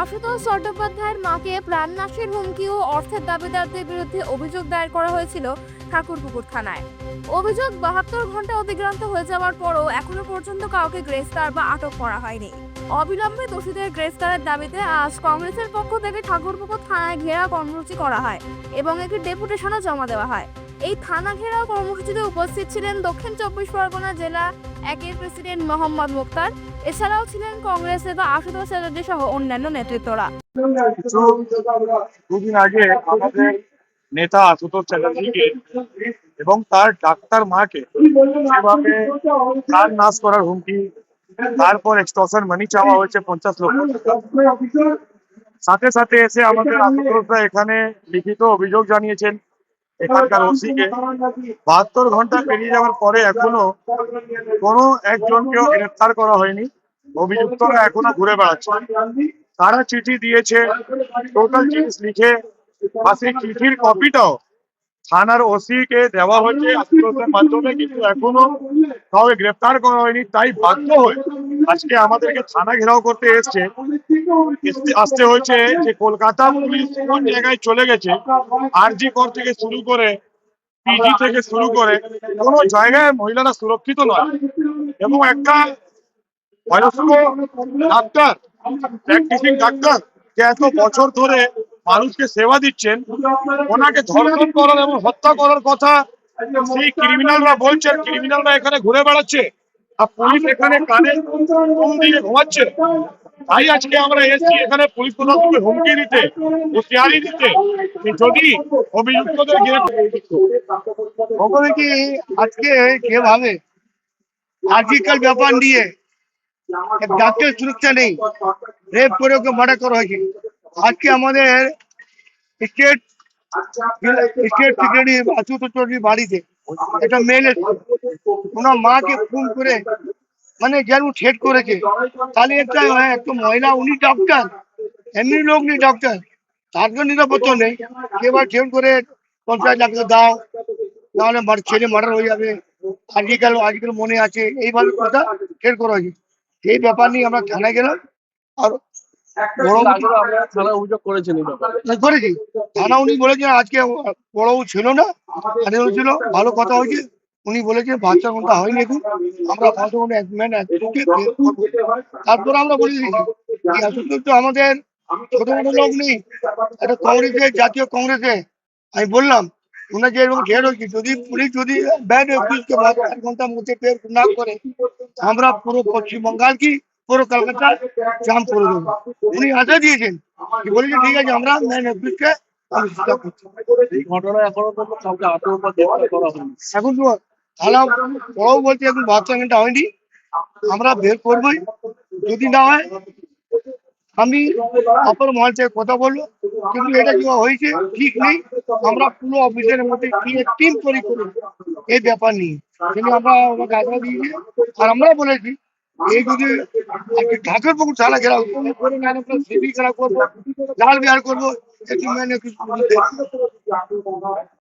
আশুতোষ চট্টোপাধ্যায়ের মাকে প্রাণনাশের হুমকি ও অর্থের দাবিদারদের বিরুদ্ধে অভিযোগ দায়ের করা হয়েছিল ঠাকুরপুকুর থানায়। অভিযোগ বাহাত্তর ঘণ্টা অতিক্রান্ত হয়ে যাওয়ার পরও এখনও পর্যন্ত কাউকে গ্রেফতার বা আটক করা হয়নি। অবিলম্বে দোষীদের গ্রেফতারের দাবিতে আজ কংগ্রেসের পক্ষ থেকে ঠাকুরপুকুর থানায় ঘেরা কর্মসূচি করা হয় এবং একটি ডেপুটেশনও জমা দেওয়া হয়। এই থানা ঘেরাও কর্মসূচিতে উপস্থিত ছিলেন দক্ষিণ চব্বিশ পরগনা জেলা একের প্রেসিডেন্ট মোহাম্মদ মুক্তার এছাড়াও ছিলেন কংগ্রেস নেতা আশুতোষ চ্যাটার্জি সহ অন্যান্য নেতৃত্বরা। দুদিন আগে আমাদের নেতা আশুতোষ চ্যাটার্জিকে এবং তার ডাক্তার মাকে যেভাবে নাশ করার হুমকি, তারপর এক্সটর্শন মানি চাওয়া হয়েছে পঞ্চাশ লক্ষ সাথে সাথে এসে আমাদের আশুতোষরা এখানে লিখিত অভিযোগ জানিয়েছেন এখানকার ওসিকে। বাহাত্তর ঘণ্টা পেরিয়ে যাওয়ার পরে এখনও কোনো একজনকেও গ্রেফতার করা হয়নি। অভিযুক্তরা এখনও ঘুরে বেড়াচ্ছে। তারা চিঠি দিয়েছে টোটাল জিনিস লিখে, বা সেই চিঠির কপিটাও থানার ওসি কে দেওয়া হয়েছে আত্মীয়তার মাধ্যমে, কিন্তু এখনও কাউকে গ্রেফতার করা হয়নি, তাই বাধ্য হয়ে আজকে আমাদেরকে থানা ঘেরাও করতে এসছে। আসতে হয়েছে যে কলকাতা পুলিশ কোন জায়গায় চলে গেছে, আরজি কর থেকে শুরু করে পিজি থেকে শুরু করে, কোনো জায়গায় মহিলারা সুরক্ষিত নয়। এবং একটা বয়স্ক ডাক্তার প্র্যাকটিসিং ডাক্তার, যে এত বছর ধরে মানুষকে সেবা দিচ্ছেন, ওনাকে ধর্ষণ করার এবং হত্যা করার কথা সেই ক্রিমিনালরা বলছেন ক্রিমিনালরা এখানে ঘুরে বেড়াচ্ছে, আর পুলিশ এখানে কানে দিয়ে ঘুমাচ্ছে। তাই আজকে আমরা এসেছি এখানে পুলিশ প্রশাসনকে হুমকি দিতে, হুঁশিয়ারি দিতে যদি অভিযুক্তদের ওখানে কি আজকে যেভাবে আর্টিকেল ব্যাপার নিয়ে ডাক্তার সুরক্ষা নেই। রেপ করে ওকে মার্ডার করা হয়েছে। আজকে আমাদের স্টেট স্টেট সেক্রেটারি আশুতোষ চৌধুরীর বাড়িতে। একটা মেল ওনার মাকে ফোন করে মানে যেন ঠেট করেছে। তাহলে একটা একটা মহিলা উনি ডক্টর এমনি লোক নেই ডক্টর তার তো নিরাপত্তা নেই। এবার ফোন করে পঞ্চায়েত ডাক্তার দাও নাহলে ছেলে মার্ডার হয়ে যাবে। আজকাল আজকাল মনে আছে। এইভাবে কথা ঠের করা হয়েছে। সেই ব্যাপার নিয়ে আমরা থানায় গেলাম। আর এই করেছি। থানা উনি বলেছেন আজকে বড়বাবু ছিল না। ছিল। ভালো কথা হয়েছে। উনি বলেছেন বাচ্চা কোনটা হয়নি এখন আমরা বাচ্চা কোনো এক ম্যান তারপর আমরা বলে দিয়েছি। তো আমাদের ছোট লোক নেই। একটা কংগ্রেসে জাতীয় কংগ্রেসে আমি বললাম ওনার যে এরকম ঘের হয়েছে যদি পুলিশ যদি ব্যাড পুলিশকে এক ঘণ্টার মধ্যে বের না করে আমরা পুরো পশ্চিমবঙ্গাল কি পুরো কলকাতা জাম করে দেবো। উনি আশা দিয়েছেন কি বলেছেন ঠিক আছে আমরা ম্যান এই ঘটনায় এখনও কাউকে আটক বা গ্রেফতার করা হয়নি। এখন থানা বড় বলছে এখন বাচ্চা ঘণ্টা হয়নি। আমরা বের করবোই। যদি না হয় আমি অপর মহল থেকে কথা বলব। কিন্তু এটা কি হয়েছে ঠিক নেই। আমরা পুরো অফিসের মধ্যে টিম তৈরি করি এই ব্যাপার নিয়ে। কিন্তু আমরা ওনাকে আগ্রহ দিয়েছি। আর আমরা বলেছি, এই যদি ঢাকের পুকুর ছাড়া ঘেরাও করে না সিবি খেলা করব জাল বিহার করব, একটু মেনে কিছু